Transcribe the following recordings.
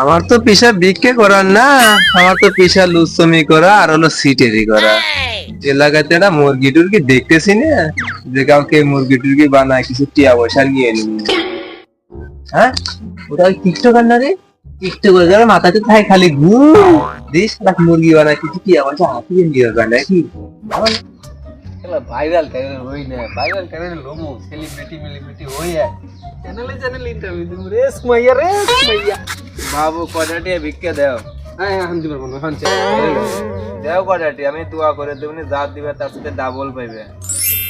আমার তো পেশা বিক্রি করার না আমার তো পেশা লুচমি করা আর হলো সিটেরি করা। এলাকাতে না মুরগি টুরগি দেখতেছি না যে কাউকে মুরগি টুরগি বানায় কিছু টিয়া পয়সা নিয়ে নিবি। হ্যাঁ? ওটা টিকটকার না রে? টিকটকার যারা মাথাতে থাকে খালি ঘু দিস একটা মুরগি বানায় কিছু টিয়া পয়সা হাতিয়ে নিয়ে বানায় কি ভাইরাল টাইরাল হই না ভাইরাল টাইরাল লোমো সেলিব্রিটি মিলিব্রিটি হই যায় চ্যানেলে চ্যানেলে ইন্টারভিউ দিমু রে সুমাইয়া রে সুমাইয়া। বাবু কয়টা ভিক্ষা দাও। হ্যাঁ হ্যাঁ হামজি পারব না হামজি দেও কয়টা আমি দোয়া করে দেবনি যা দিবে তার সাথে ডাবল পাইবে।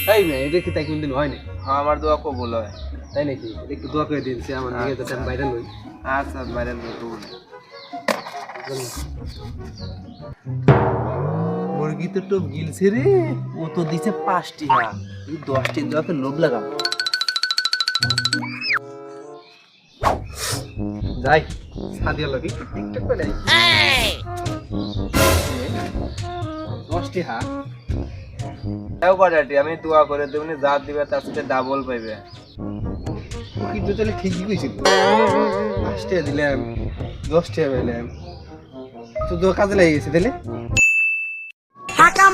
তাই না এটা কি তাই কোনদিন হয় না হ্যাঁ আমার দোয়া কবুল হয়। তাই নাকি? একটু দোয়া করে দিন সে আমার দিকে যাতে আমি ভাইরাল হই আচ্ছা বাইরে লই কবুল। মুরগি তো টোপ গিলছে রে ও তো দিছে পাঁচটি হা তুই দশটি দেওয়াকে লোভ লাগা যাই সাদিয়া লগি টিকটক করে দশটি হা দেও কয়টা আমি দোয়া করে দেবনি যা দিবে তার সাথে ডাবল পাইবে। কিন্তু তাহলে ঠিকই কইছিল পাঁচটা দিলাম দশটা পেলাম। তো দো কাজে লেগে গেছে তাহলে? ফাঁকা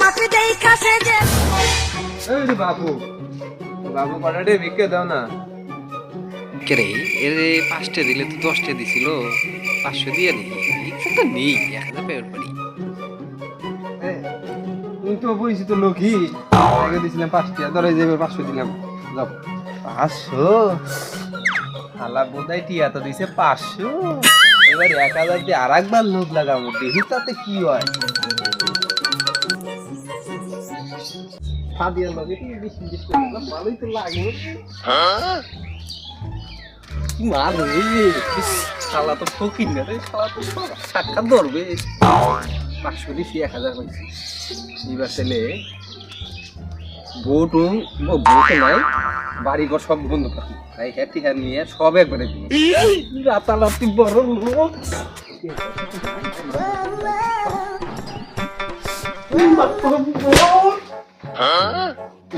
বাবু বাবু কয়টা ভিক্ষা দাও না। কেরে এর পাঁচটা দিলে তো দশটা দিছিল। পাঁচশো দিয়ে নেই তো নেই এক হাজার পেমেন্ট তুমি তো পরিচিত লোকই। আগে দিয়েছিলাম পাঁচটা ধরে যাবে পাঁচশো দিলাম। যাও। পাঁচশো? আলা বোধহয় টিয়া তো দিছে পাঁচশো। এবার এক হাজার দিয়ে আর একবার লোক লাগাবো দেখি তাতে কি হয়। সাদিয়ার লগে কি বেশি বেশি ভালোই তো লাগবে কি রে শালা তো ফকির না রে শালা তো সাক্ষাৎ ধরবে। পাঁচশো দিছি এক হাজার পাইছি। এবার ছেলে বউটু বউটু নাই বাড়ি ঘর সব বন্ধ পাখি তাই হ্যাঁ ঠিক নিয়ে সব একবারে রাতারাতি বড় লোক।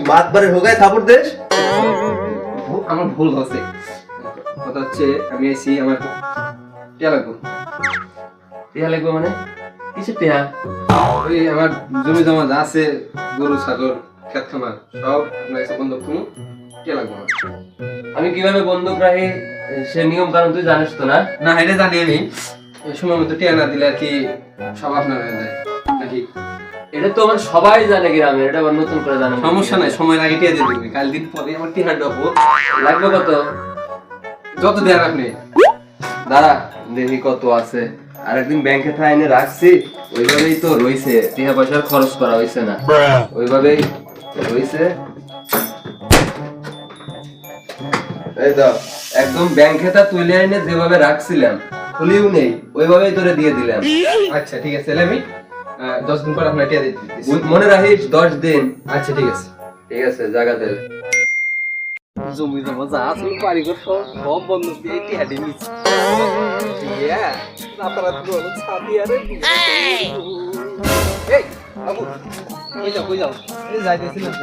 বাদ বারে হোগায় থাপড় দেশ ভুল- আমার ভুল হচ্ছে। কথা হচ্ছে আমি এসি আমার টিয়া লাগবো। টিয়া লাগবে মানে? কিসের টিয়া? ওই আমার জমি জমা যা আছে গরু ছাগল খেত খামার সব আপনার কাছে বন্ধক তুমি টিয়া লাগবো আমার। আমি কীভাবে বন্দুক রাখি সে নিয়ম কারণ তুই জানিস তো না? না এটা জানি আমি। সময় মতো টিয়া না দিলে আর কি সব আপনার হয়ে যায় নাকি? এটা তো আমার সবাই জানে গ্রামে এটা আবার নতুন করে জানে। সমস্যা নাই সময় আগে টিয়া দিয়ে দিবি। কাল দিন পরে আমার টিয়া দেবো লাগবে কত? যত দেন আপনি। দাঁড়া দেখি কত আছে। আরেকদিন ব্যাংকে থাইনে রাখছি ওইভাবেই তো রইছে। টিয়া পয়সার খরচ করা হয়েছে না। ওইভাবেই রইছে। এই তো একদম ব্যাংক খাতা তুলে এনে যেভাবে রাখছিলাম খুলিও নেই ওইভাবেই তোরে দিয়ে দিলাম। আচ্ছা ঠিক আছে আমি দশ দিন পর আপনার টিয়া দিতেছি। মনে রাখিস দশ দিন। আচ্ছা ঠিক আছে। ঠিক আছে জায়গা জায়গাতে জমি জমা যা আছে বাড়ি ঘর সব সব বন্ধ দিয়ে টিয়া দিয়ে নিচ্ছি ছাদি আরে এই বাবু। কই যাও কই যাও। এই যাইতেছিলাম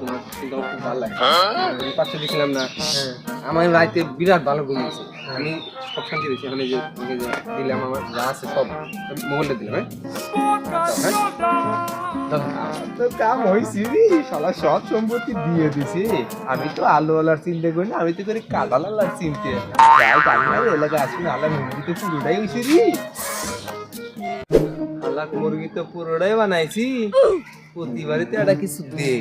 তোমার চিন্তা খুব ভালো লাগে। আমি পাশে দেখলাম না। আমার রাতে বিরাট ভালো ঘুমিয়েছে আমি সব শান্তি রয়েছে এখানে যে তোমাকে যে দিলাম আমার যা আছে সব মোবাইলটা দিলাম হ্যাঁ। তো কাম হয়েছি রে শালা সব সম্পত্তি দিয়ে দিছি। আমি তো আলু আলার চিন্তা করি না আমি তো করি কাঁঠাল আলার চিনতে। এলাকা আসলে আলার পুরোটাই হয়েছে রে। আলাক মুরগি তো পুরোটাই বানাইছি। প্রতিবারই তো একটা কিছু দে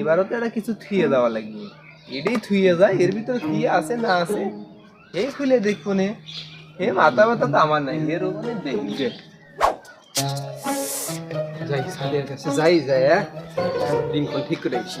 এবারও তো একটা কিছু থুয়ে দেওয়া লাগবে। এটাই থুয়ে যায় এর ভিতরে কি আছে না আছে এই খুলে দেখব নে। এ মাথা ব্যথা তো আমার নাই এর ওখানে দেখি যে যাই সাদের কাছে যাই যাই হ্যাঁ। লিঙ্কন ঠিক করে আসি